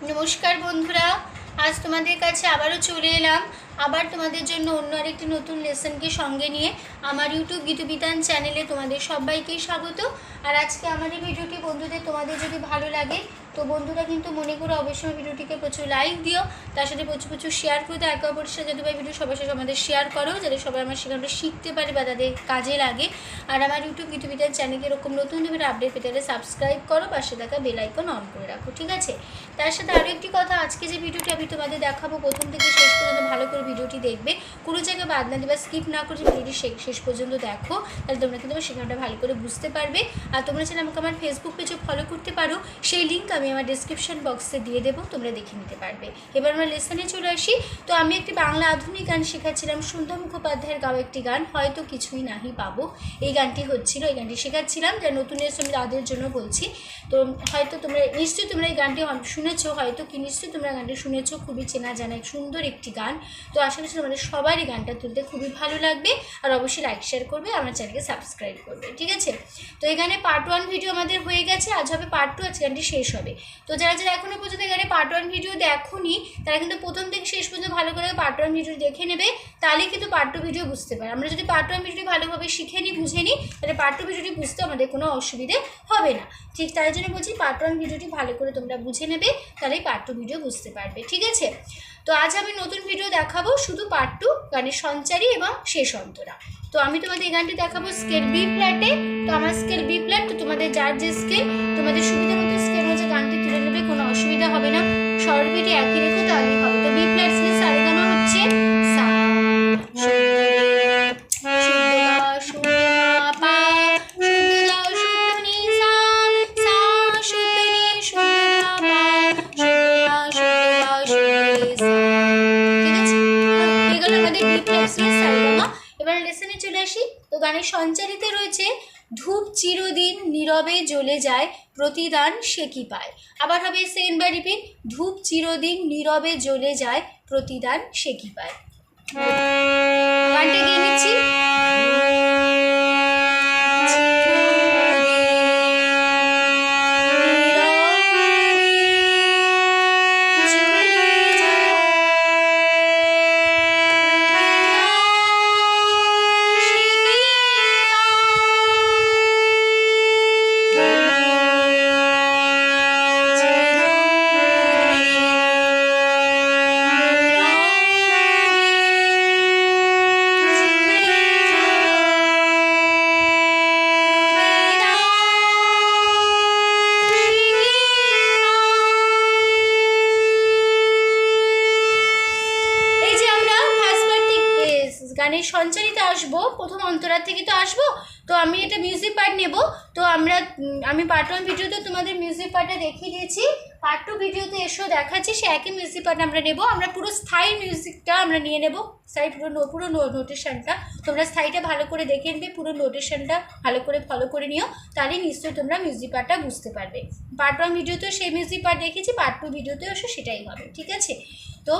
নমস্কার বন্ধুরা আজ তোমাদের কাছে আবারও চলে এলাম আবার তোমাদের জন্য অন্য আরেকটি নতুন লেসনকে সঙ্গে নিয়ে আমার ইউটিউব গীতবিতান চ্যানেলে তোমাদের সবাইকেই স্বাগত। আর আজকে আমার এই ভিডিওটি বন্ধুদের তোমাদের যদি ভালো লাগে, তো বন্ধুরা কিন্তু মনে করে অবশ্যই ভিডিওটিকে প্রচুর লাইক দিও। তার সাথে প্রচুর প্রচুর শেয়ার করে একে অপরের সাথে যাতে ভিডিও সবার সাথে আমাদের শেয়ার করো, যাতে সবাই আমার সেখানটা শিখতে পারে বা তাদের কাজে লাগে। আর আমার ইউটিউব গীতবিতান চ্যানেলকে এরকম নতুন নতুন আপডেট পেতে হলে সাবস্ক্রাইব করো, পাশে থাকা বেল আইকন অন করে রাখো, ঠিক আছে? তার সাথে আরও একটি কথা, আজকে যে ভিডিওটি আমি তোমাদের দেখাবো, প্রথম থেকে শেষ পর্যন্ত ভালো করে ভিডিওটি দেখবে। কোনো জায়গায় বাদ না দিবা স্কিপ না করে ভিডিওটি শেষ পর্যন্ত দেখো, তাহলে তোমরা কিন্তু সেখানটা ভালো করে বুঝতে পারবে। আর তোমরা চাইলে আমাকে আমার ফেসবুক পেজে ফলো করতে পারো। সেই লিঙ্ক আমি আমার ডিসক্রিপশন বক্সে দিয়ে দেবো, তোমরা দেখে নিতে পারবে। এবার আমরা লেসনে চলে আসি। তো আমি একটি বাংলা আধুনিক গান শেখাচ্ছিলাম। সন্ধ্যা মুখোপাধ্যায়ের গাওয়া একটি গান, হয়তো কিছুই নাহি পাবো। এই গানটি হচ্ছিল, এই গানটি শেখাচ্ছিলাম, যা নতুন এসে আমি তাদের জন্য বলছি। তো হয়তো তোমরা, নিশ্চয়ই তোমরা এই গানটি শুনেছো, হয়তো কি নিশ্চয়ই তোমরা গানটি শুনেছো। খুবই চেনা জানা, সুন্দর একটি গান। তো আশা করছি তোমাদের সবারই গানটা তুলতে খুবই ভালো লাগবে। আর অবশ্যই লাইক শেয়ার করবে আমার চ্যানেলকে সাবস্ক্রাইব করবে, ঠিক আছে? তো এখানে পার্ট ওয়ান ভিডিও আমাদের হয়ে গেছে, আজ হবে পার্ট টু আজ গানটি শেষ হবে। তো যারা যারা এখনও পর্যন্ত এখানে পার্ট ওয়ান ভিডিও দেখোনি, তারা কিন্তু প্রথম থেকে শেষ পর্যন্ত ভালো করে পার্ট ওয়ান ভিডিও দেখে নেবে তাহলে কিন্তু পার্ট টু ভিডিও বুঝতে পারে আমরা যদি পার্ট ওয়ান ভিডিওটি ভালোভাবে শিখে নিই বুঝে নিই তাহলে পার্ট টু ভিডিওটি বুঝতে আমাদের কোনো অসুবিধে হবে না। ঠিক তাই জন্য বলছি পার্ট ওয়ান ভিডিওটি ভালো করে তোমরা বুঝে নেবে, তাহলেই পার্ট টু ভিডিও বুঝতে পারবে, ঠিক আছে? তো আজ আমি নতুন ভিডিও দেখাবো শুধু পার্ট টু গানের সঞ্চারী এবং শেষ অন্তরা। তো আমি তোমাদের এই গানটি দেখাবো স্কেল বি ফ্ল্যাটে তো আমার স্কেল বি ফ্ল্যাট তো তোমাদের যার যে স্কেল তোমাদের সুবিধা মতো স্কেল হচ্ছে গানটি তুলে নেবে, কোনো অসুবিধা হবে না। স্বরবিটি একই রেখো, তাহলেই চিরদিন জ্বলে যায় প্রতিদান সে কি পায়? আবার হবে সেকেন্ড বাই রিপিট, ধূপ চিরদিন নীরবে জ্বলে যায় প্রতিদান সে কি পায়? গানটা গিয়ে নিচ্ছি। গানের সঞ্চারিতে আসব, প্রথম অন্তরার থেকে তো আসব, তো আমি এটা মিউজিক পার্ট নেব। তো আমরা আমি পার্ট ওয়ান ভিডিওতে তোমাদের মিউজিক পার্টটা দেখিয়ে দিয়েছি। পার্ট টু ভিডিওতে এসেও দেখাচ্ছি, সে একই মিউজিক পার্ট আমরা নেব। আমরা পুরো স্থায়ী মিউজিকটা আমরা নিয়ে নেব। স্থায়ী পুরো পুরো নোটেশনটা তোমরা স্থায়ীটা ভালো করে দেখে নেবে, পুরো নোটেশনটা ভালো করে ফলো করে নিও। তাহলে নিশ্চয়ই তোমরা মিউজিক পার্টটা বুঝতে পারবে। পার্ট ওয়ান ভিডিওতেও সেই মিউজিক পার্ট দেখেছি পার্ট টু ভিডিওতেও এসে, সেটাই হবে, ঠিক আছে? তো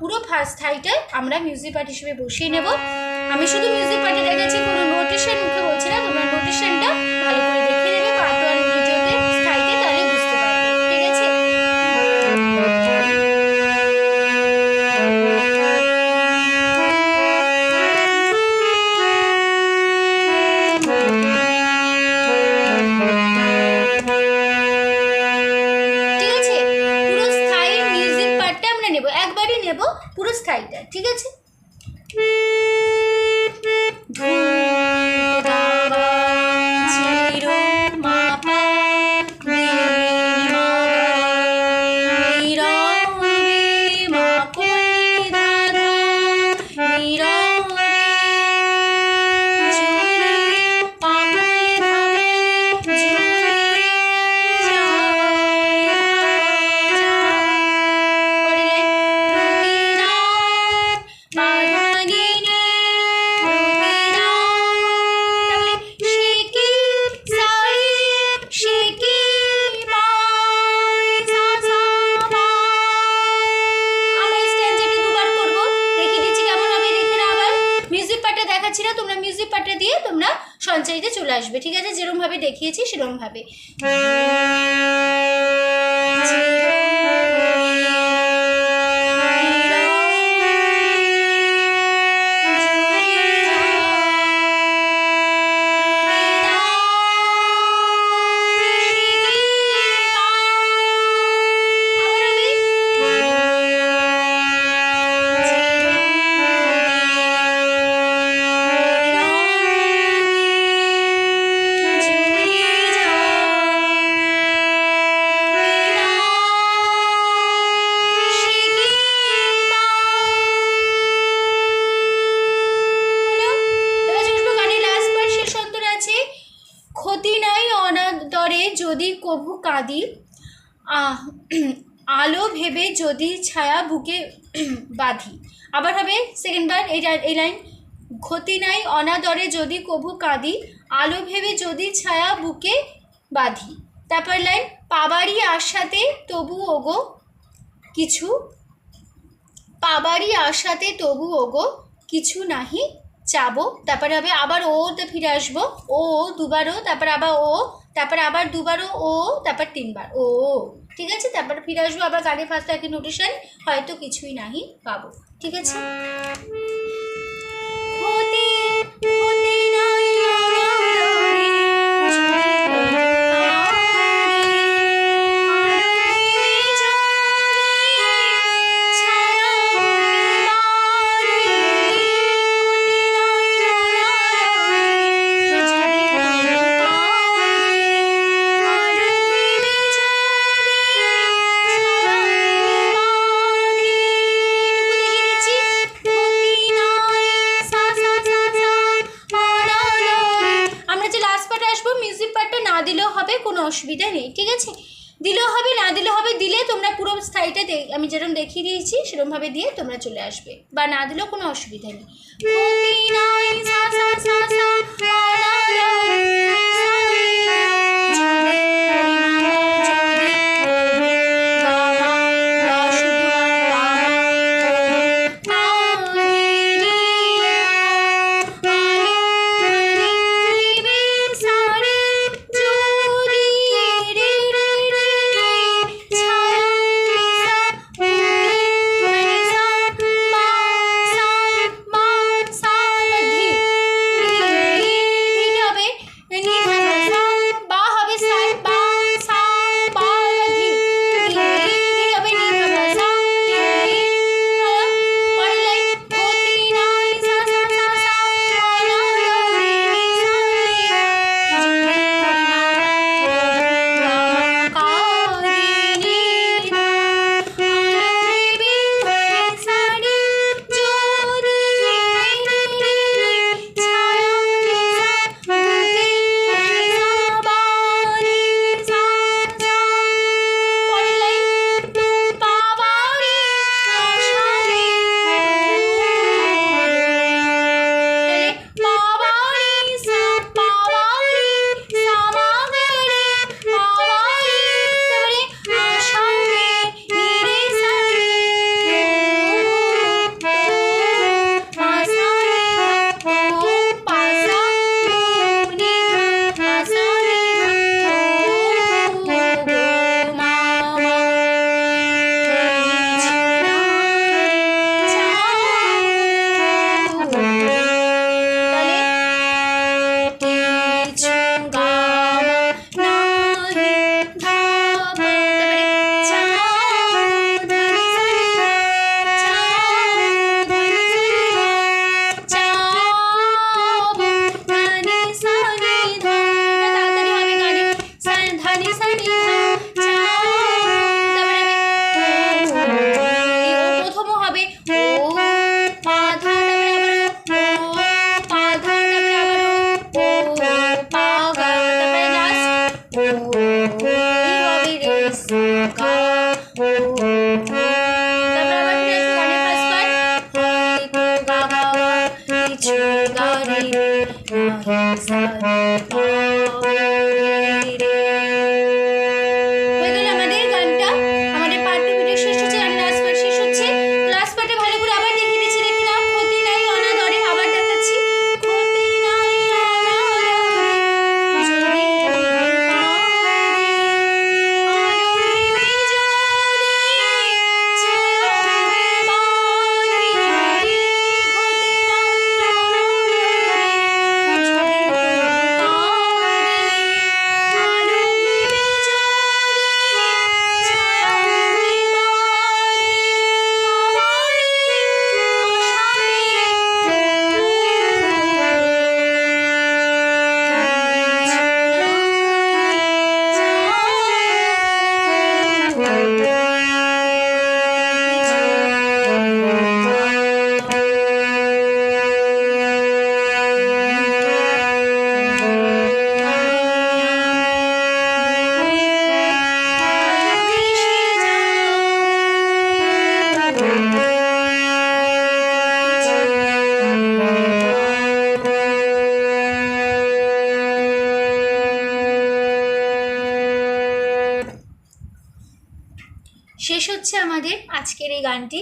পুরো ফার্স্ট স্থায়ীটাই আমরা মিউজিক পার্ট হিসেবে বসিয়ে নেব। আমি শুধু মিউজিক পার্টে দেখাচ্ছি, কোনো নোটেশন মুখে বলছি না, তোমরা নোটেশনটা ভালো করে দেখে নেবে পার্ট ওয়ান তোমরা সঞ্চয়ীতে চলে আসবে। ঠিক আছে? যেরকম ভাবে দেখিয়েছি সেরকম যদি কভু কাঁদি আলো ভেবে যদি ছায়া বুকে বাঁধি। আবার হবে সেকেন্ডবার এই এই লাইন ক্ষতি নাই অনাদরে যদি কভু কাঁদি, আলো ভেবে যদি ছায়া বুকে বাঁধি। তারপর লাইন পাবারি আশাতে তবু ওগো, কিছু পাবারই আশাতে তবু ওগো, কিছু নাহি চাবো। তারপরে হবে আবার ও তে ফিরে আসব, ও দুবারও। তারপর আবার ও তারপর আবার দুবারও ও তারপর তিনবার ও ঠিক আছে? তারপর ফিরে আসব আবার গাড়ি ফার্স্ট একই নোটিশন হয়তো কিছুই নাহি পাবো। ঠিক আছে? অসুবিধা নেই, ঠিক আছে? দিলেও হবে, না দিলেও হবে, দিলে তোমরা পুরো স্থায়ীটা আমি যেরকম দেখিয়ে দিয়েছি, সেরকমভাবে দিয়ে তোমরা চলে আসবে। বা না দিলেও কোনো অসুবিধা নেই। হচ্ছে আমাদের আজকের এই গানটি।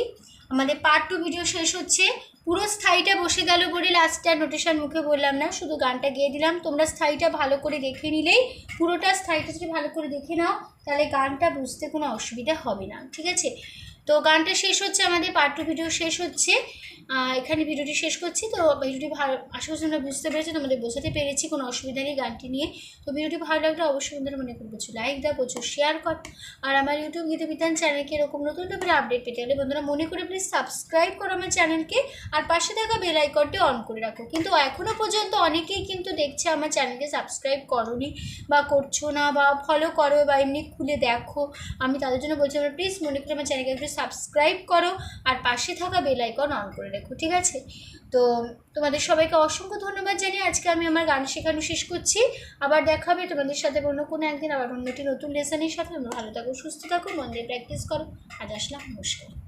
আমাদের পার্ট টু ভিডিও শেষ হচ্ছে। পুরো স্থায়ীটা বসে গেল বলে লাস্টটা নোটেশন মুখে বললাম না, শুধু গানটা গেয়ে দিলাম। তোমরা স্থায়ীটা ভালো করে দেখে নিলেই, পুরোটা স্থায়ীটা যদি ভালো করে দেখে নাও, তাহলে গানটা বুঝতে কোনো অসুবিধা হবে না, ঠিক আছে? তো গানটা শেষ হচ্ছে, আমাদের পার্ট টু ভিডিও শেষ হচ্ছে। এখানে ভিডিওটি শেষ করছি। তো ভিডিওটি ভালো, আশা করছি তোমরা বুঝতে পেরেছ, তোমাদের বোঝাতে পেরেছি, কোনো অসুবিধা নেই গানটি নিয়ে। তো ভিডিওটি ভালো লাগলে অবশ্যই বন্ধুরা মনে করো প্রচুর লাইক দাও, প্রচুর শেয়ার কর। আর আমার ইউটিউব গীত বিধান চ্যানেলকে এরকম নতুন নতুন আপডেট পেতে হলে বন্ধুরা মনে করে প্লিজ সাবস্ক্রাইব করো আমার চ্যানেলকে আর পাশে থাকা বেল আইকনটি অন করে রাখো। কিন্তু এখনও পর্যন্ত অনেকেই কিন্তু দেখছে আমার চ্যানেলকে সাবস্ক্রাইব করোনি বা করছ না বা ফলো করো বা এমনি খুলে দেখো। আমি তাদের জন্য বলছি, আমার প্লিজ মনে করে আমার চ্যানেলকে একটু সাবস্ক্রাইব করো আর পাশে থাকা বেলাইকন অন করে রেখো, ঠিক আছে? তো তোমাদের সবাইকে অসংখ্য ধন্যবাদ জানিয়ে আজকে আমি আমার গান শেখানো শেষ করছি। আবার দেখা হবে তোমাদের সাথে অন্য কোনো একদিন আবার অন্য একটি নতুন লেসনের সাথে। ভালো থাকো, সুস্থ থাকো, মন দিয়ে প্র্যাকটিস করো। আজ আসলাম, নমস্কার।